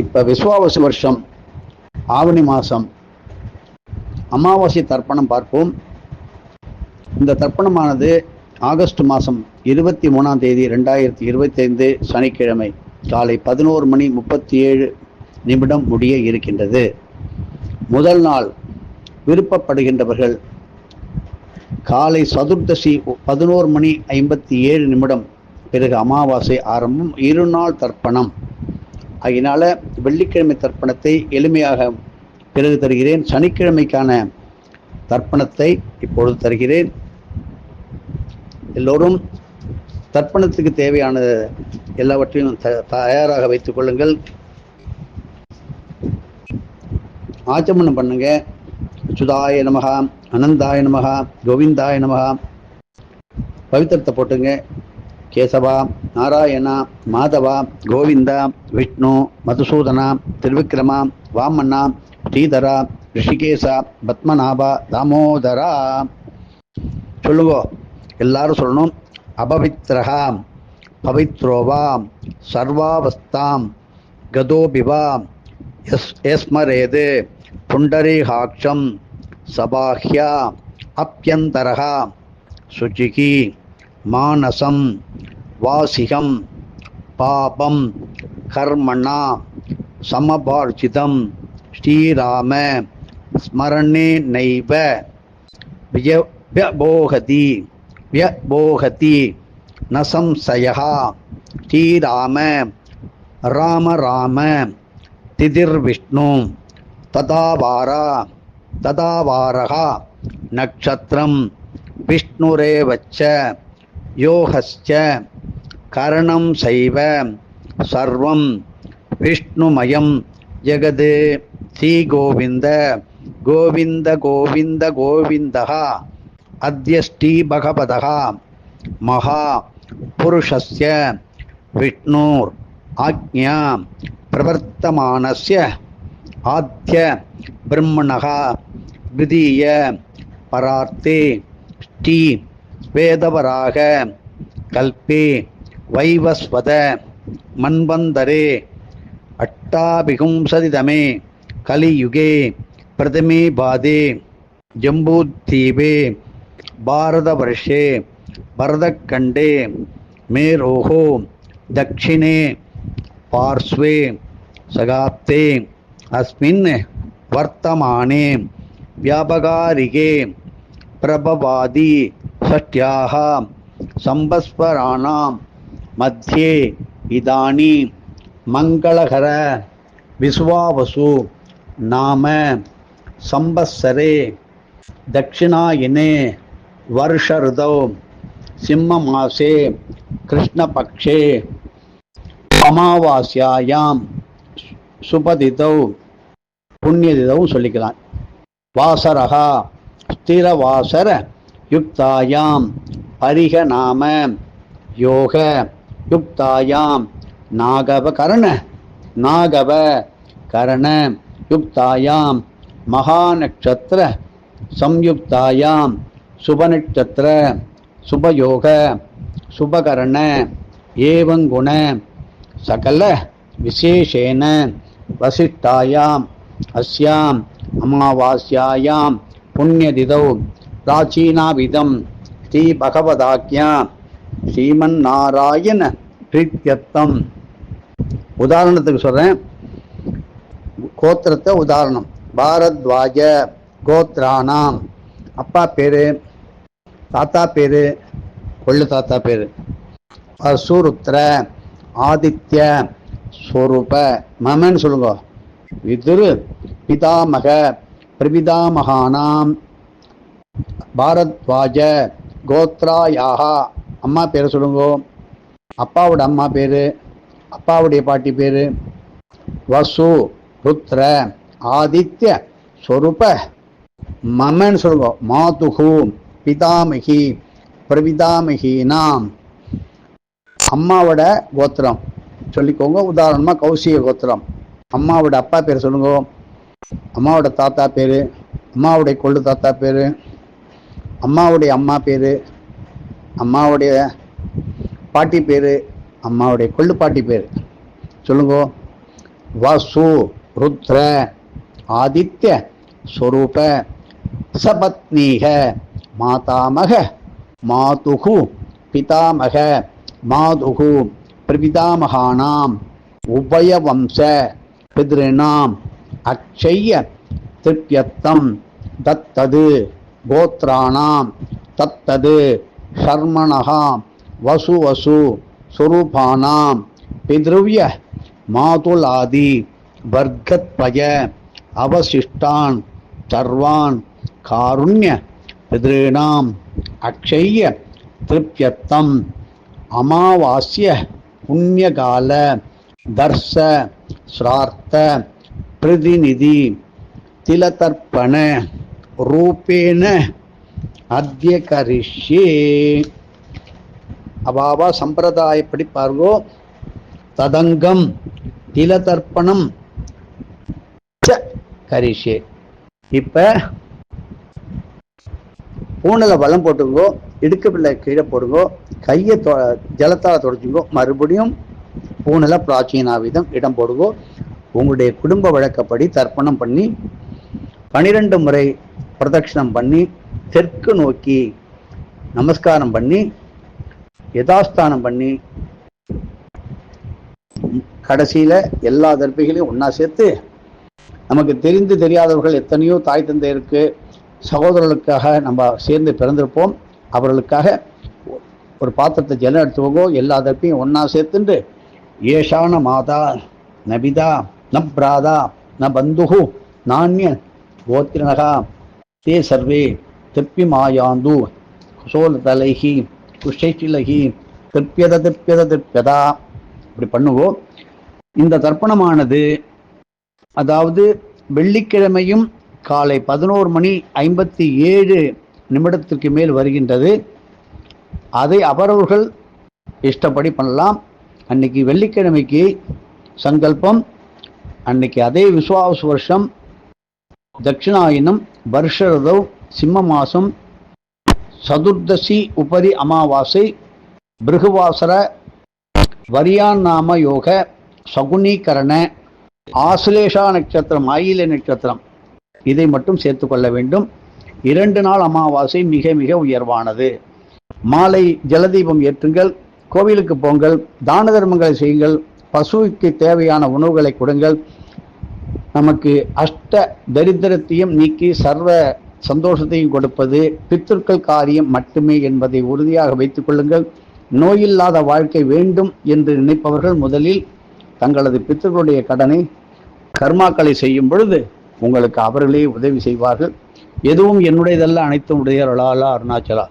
இப்போ விஸ்வாவசு வருஷம் ஆவணி மாதம் அமாவாசை தர்ப்பணம் பார்ப்போம். இந்த தர்ப்பணமானது ஆகஸ்ட் மாதம் இருபத்தி மூணாம் தேதி ரெண்டாயிரத்தி இருபத்தைந்து சனிக்கிழமை காலை பதினோரு மணி முப்பத்தி ஏழு நிமிடம் முடிய இருக்கின்றது. முதல் நாள் விருப்பப்படுகின்றவர்கள் காலை சதுர்தசி பதினோரு மணி ஐம்பத்தி ஏழு நிமிடம் பிறகு அமாவாசை ஆரம்பம் இரு நாள் தர்ப்பணம். அதனால வெள்ளிக்கிழமை தர்ப்பணத்தை எளிமையாக பிறகு தருகிறேன். சனிக்கிழமைக்கான தர்ப்பணத்தை இப்பொழுது தருகிறேன். எல்லோரும் தர்ப்பணத்துக்கு தேவையான எல்லாவற்றையும் த- தயாராக வைத்துக் கொள்ளுங்கள். ஆச்சமனம் பண்ணுங்க. சுதாய நமகா அனந்தாய நமகா கோவிந்தாய நமகா பவித்திரத்தை போட்டுங்க. கேசவா நாராயணா மாதவா கோவிந்தா விஷ்ணு மதுசூதனா திருவிக்ரமா வாமண்ணா ஸ்ரீதரா ரிஷிகேசா பத்மநாபா தாமோதரா. சொல்லுங்க எல்லாரும் சொல்லணும். அபவித்ரகா பவித்ரோவாம் சர்வாவஸ்தாம் கதோபிவாம் எஸ் எஸ்மரேது புண்டரீகாட்சம் சபாஹ்யா அப்யந்தரகா சுச்சிகி மானசம் வாசிகம் பாபம் கர்மணா சமபார்ஜிதம் ஸ்ரீராம ஸ்மரணே நைவ வியபோகதி வியபோகதி ந சம்சயா ஸ்ரீராம ராம ராம திதிர்விஷ்ணு ததாவாரா ததாவாரகா நட்சத்திரம் விஷ்ணுரேவச்ச विष्णुरेव च योगश्च करणं सैव सर्वं विष्णुमयं जगद् श्रीगोविन्द गोविन्द गोविन्द गोविन्दः अद्य श्रीभगवतः महापुरुषस्य विष्णोर् आज्ञा प्रवर्तमानस्य आद्य ब्रह्मणः द्वितीय परार्थे श्री वेदवराग कल्पे वैवस्वत मन्वन्तरे अट्टाभिपुंसतितमे कलियुगे प्रथमे पादे जम्बूद्वीपे भारतवर्षे भरतखण्डे मेरोः दक्षिणे पार्श्वे सगाप्ते अस्मिन् वर्तमाने व्यापकारिके प्रभवादि षष्ट्याः संवत्सराणां मध्ये इदानीं मङ्गलकर विश्वावसु नाम संवत्सरे दक्षिणायने वर्षऋतौ सिंहमासे कृष्णपक्षे அமாவாஸ்யாயாம் சுபதிதௌ புண்ணியதிதவும் சொல்லிக்கலாம் வாசரகா ஸ்திரவாசர யுக்தாயாம். பரிக நாம. யோக. யுக்தாயாம். நாகவ கரண. நாகவ கரண. யுக்தாயாம். மகாநக்ஷத்திர சம்யுக்தாயாம். சுபநக்ஷத்திர சுபயோக. சுபகரண. ஏவங்குண. சகல விசேஷேன. வசிஷ்டாயாம். அஸ்யாம். அமாவாஸ்யாயாம். புண்ணியதிதௌ. பிராச்சீனாவிதம். ஸ்ரீ பகவதாக்கியா ஸ்ரீமன் நாராயண பிரீத்தியத்தம் உதாரணத்துக்கு சொல்கிறேன் கோத்திரத்தை உதாரணம். பாரத்வாஜ கோத்ரானாம். அப்பா பேர் தாத்தா பேர் கொள்ளு தாத்தா பேர். பசுருத்ர ஆதித்ய ஸ்வரூப மமன்னு சொல்லுங்க. விதுரு பிதாமக பிரபிதாமகானாம் பாரத்வாஜ கோத்ராயாக. அம்மா பேரை சொல்லுங்க. அப்பாவோட அம்மா பேர் அப்பாவுடைய பாட்டி பேர் வசு ருத்ர ஆதித்ய ஸ்வரூப மமன்னு சொல்லுங்க. மாதுகு பிதாமகி பிரபிதாமகினாம் அம்மாவோட கோத்திரம். சொல்லிக்கோங்க. உதாரணமாக கௌசிக கோத்திரம். அம்மாவோட அப்பா பேர் சொல்லுங்க. அம்மாவோட தாத்தா பேர் அம்மாவுடைய கொள்ளு தாத்தா பேர் அம்மாவுடைய அம்மா பேர் அம்மாவுடைய பாட்டி பேர் அம்மாவுடைய கொள்ளு பாட்டி பேர். சொல்லுங்க. வசு ருத்ர ஆதித்ய ஸ்வரூப சபத்னீக மாதாமக மாதுகு பிதாமக மாதுகு பிரபிதாமகானாம் உபயவம்ச பிதிருணாம் அக்ஷய திருப்யத்தம் தத்தது. கோத்ராணாம் தத்தது ஷர்மணஹா வசு வசு சுரூபானாம். பிதிருவிய மாதுலாதி வர்க்கத்வய அவசிஷ்டான் சர்வான் காருண்ய பிதிருணாம் அக்ஷய திருப்யத்தம் அமாவாஸ்ய புண்ணியகால தர்ச ஸ்ரார்த்த பிரதிநிதி திலதர்ப்பண ரூபேண அத்திய கரிஷ்யே. அவாவா சம்பிரதாயப்படி பார்வோ ததங்கம் திலதர்ப்பணம் ச இப்போ இப்ப பூனலை வளம் போட்டுங்கோ இடுக்கு பிள்ளை கீழே போடுங்கோ கையை தொ ஜலத்தால் தொடச்சுங்கோ மறுபடியும் பூனல பிராச்சீனாவிதம் இடம் போடுங்கோ. உங்களுடைய குடும்ப வழக்கப்படி தர்ப்பணம் பண்ணி பனிரெண்டு முறை பிரதட்சணம் பண்ணி தெற்கு நோக்கி நமஸ்காரம் பண்ணி யதாஸ்தானம் பண்ணி கடைசியில எல்லா தர்பிகளையும் ஒன்றா சேர்த்து நமக்கு தெரிந்து தெரியாதவர்கள் எத்தனையோ தாய் தந்தையருக்கு சகோதரர்களுக்காக நம்ம சேர்ந்து பிறந்திருப்போம். அவர்களுக்காக ஒரு பாத்திரத்தை ஜலம் எடுத்துக்கோ எல்லா தர்ப்பையும் ஒன்றா சேர்த்துண்டு ஏஷான மாதா நபிதா ந பிராதா ந பந்துகு நானிய கோத்திரனகா தே சர்வே திருப்பி மாயாந்து குசோல தலைகி குஷைச்சிலகி திருப்பியத திருப்பியத திருப்பியதா. இப்படி பண்ணுவோம். இந்த தர்ப்பணமானது அதாவது வெள்ளிக்கிழமையும் காலை பதினோரு மணி ஐம்பத்தி ஏழு நிமிடத்திற்கு மேல் வருகின்றது. அதை அவரவர்கள் இஷ்டப்படி பண்ணலாம். அன்னைக்கு வெள்ளிக்கிழமைக்கு சங்கல்பம் அன்னைக்கு அதே விஸ்வாவச வருஷம் தட்சிணாயனம் வருஷரதவ் சிம்ம மாசம் சதுர்தசி உபரி அமாவாசை பிருகுவாசர வரியாநாம யோக சகுனீகரண ஆசுலேஷா நட்சத்திரம் ஆயில நட்சத்திரம். இதை மட்டும் சேர்த்து கொள்ள வேண்டும். இரண்டு நாள் அமாவாசை மிக மிக உயர்வானது. மாலை ஜலதீபம் ஏற்றுங்கள். கோவிலுக்கு போங்கள். தான தர்மங்களை செய்யுங்கள். பசுவுக்கு தேவையான உணவுகளை கொடுங்கள். நமக்கு அஷ்ட தரித்திரத்தையும் நீக்கி சர்வ சந்தோஷத்தையும் கொடுப்பது பித்திருக்கள் காரியம் மட்டுமே என்பதை உறுதியாக வைத்துக் கொள்ளுங்கள். நோயில்லாத வாழ்க்கை வேண்டும் என்று நினைப்பவர்கள் முதலில் தங்களது பித்தர்களுடைய கடனை கர்மாக்களை செய்யும் பொழுது உங்களுக்கு அவர்களே உதவி செய்வார்கள். எதுவும் என்னுடையதல்ல அனைத்தும் உடையவர்களாலா அருணாச்சலா.